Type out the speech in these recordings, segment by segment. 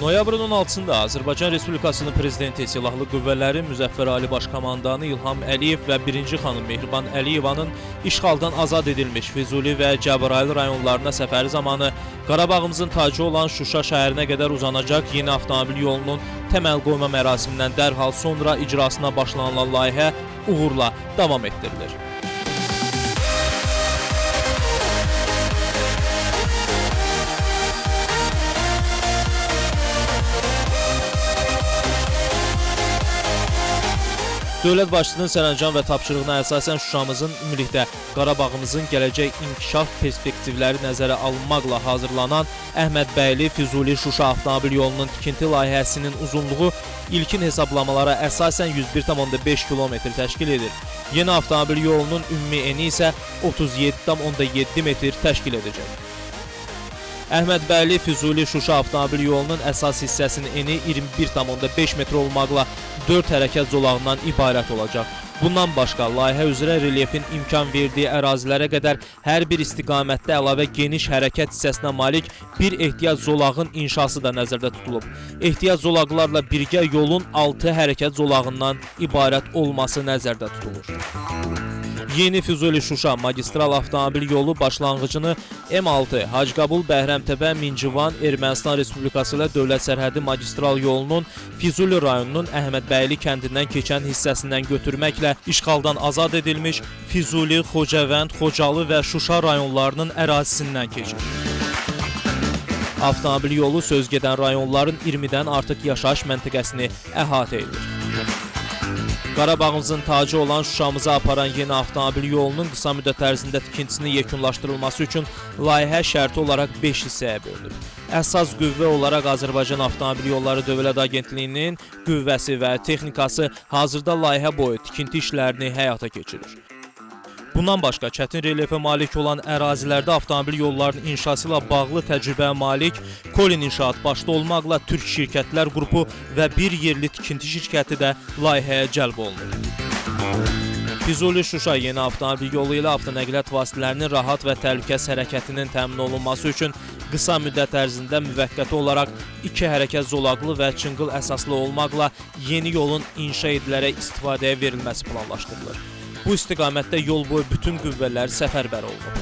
Noyabrın 16-sında Azərbaycan Respublikasının Prezidenti Silahlı Qüvvələri Müzəffər Ali Baş Komandanı İlham Əliyev və 1-ci xanım Mehriban Əliyevanın işğaldan azad edilmiş Füzuli və Cəbrayıl rayonlarına səfəri zamanı Qarabağımızın tacı olan Şuşa şəhərinə qədər uzanacaq yeni avtomobil yolunun təməl qoyma mərasimindən dərhal sonra icrasına başlanılan layihə uğurla davam etdirilir. Dövlət başçısının sərəncam və tapşırığına əsasən Şuşamızın ümumilikdə Qarabağımızın gələcək inkişaf perspektivləri nəzərə alınmaqla hazırlanan Əhmədbəyli Füzuli Şuşa avtomobil yolunun tikinti layihəsinin uzunluğu ilkin hesablamalara əsasən 101,5 km təşkil edir. Yeni avtomobil yolunun ümumi eni isə 37,7 metr təşkil edəcək. Əhmədbəyli Füzuli Şuşa avtomobil yolunun əsas hissəsinin eni 21,5 metr olmaqla 4 hərəkət zolağından ibarət olacaq. Bundan başqa layihə üzrə relyefin imkan verdiyi ərazilərə qədər hər bir istiqamətdə əlavə geniş hərəkət hissəsinə malik bir ehtiyac zolağın inşası da nəzərdə tutulub. Ehtiyac zolaqlarla birgə yolun 6 hərəkət zolağından ibarət olması nəzərdə tutulur. Yeni Füzuli Şuşa magistral avtomobil yolu başlanğıcını M6 Hacqabul Bəhrəmtəpə Mincivan Ermənistan Respublikası ilə dövlət sərhədi magistral yolunun Füzuli rayonunun Əhmədbəyli kəndindən keçən hissəsindən götürməklə işğaldan azad edilmiş Füzuli, Xocavənd, Xocalı və Şuşa rayonlarının ərazisindən keçir. Avtomobil yolu sözgedən rayonların 20-dən artıq yaşayış məntəqəsini əhatə edir. Qarabağımızın tacı olan Şuşamıza aparan yeni avtomobil yolunun qısa müddət ərzində tikintisinin yekunlaşdırılması üçün layihə şərti olaraq 5 hissəyə bölünür. Əsas qüvvə olaraq Azərbaycan Avtomobil Yolları Dövlət Agentliyinin qüvvəsi və texnikası hazırda layihə boyu tikinti işlərini həyata keçirir. Bundan başqa çətin relyefə malik olan ərazilərdə avtomobil yollarının inşası ilə bağlı təcrübəyə malik Kolin İnşaat başda olmaqla türk şirkətlər qrupu və bir yerli tikinti şirkəti də layihəyə cəlb olunur. Füzuli Şuşa yeni avtomobil yolu ilə avtonəqliyyat vasitələrinin rahat və təhlükəsiz hərəkətinin təmin olunması üçün qısa müddət ərzində müvəqqəti olaraq iki hərəkət zolaqlı və çınqıl əsaslı olmaqla yeni yolun inşa edilərək istifadəyə verilməsi planlaşdırılır. Bu istiqamətdə yol boyu bütün qüvvələr səfərbər olunub.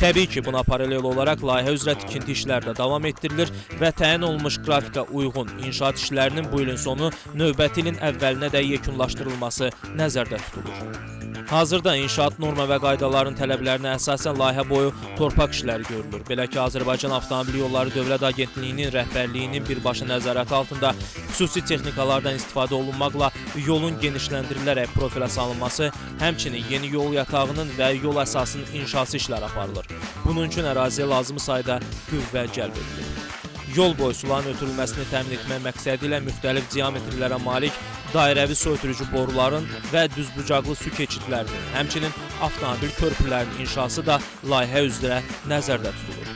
Təbii ki, buna paralel olaraq layihə üzrə tikinti işləri də davam etdirilir və təyin olunmuş qrafika uyğun inşaat işlərinin bu ilin sonu növbəti ilin əvvəlinə də yekunlaşdırılması nəzərdə tutulur. Hazırda inşaat norma və qaydaların tələblərinə əsasən layihə boyu torpaq işləri görülür. Belə ki, Azərbaycan Avtomobil Yolları Dövlət Agentliyinin rəhbərliyinin birbaşa nəzarəti altında xüsusi texnikalardan istifadə olunmaqla yolun genişləndirilərək profilə salınması, həmçinin yeni yol yatağının və yol əsasının inşası işləri aparılır. Bunun üçün əraziyə lazımi sayda qüvvə cəlb edilir. Yol boyu suların ötürülməsini təmin etmək məqsədi ilə müxtəlif diametrlərə malik dairəvi ötürücü boruların və düzbucaqlı su keçidlərinin, həmçinin avtomobil körpülərinin inşası da layihə üzrə nəzərdə tutulur.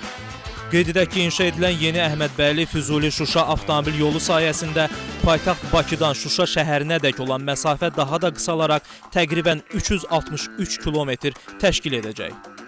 Qeyd edək ki, inşa edilən yeni Əhmədbəyli Füzuli Şuşa avtomobil yolu sayəsində paytaxt Bakıdan Şuşa şəhərinədək olan məsafə daha da qısalaraq təqribən 363 kilometr təşkil edəcək.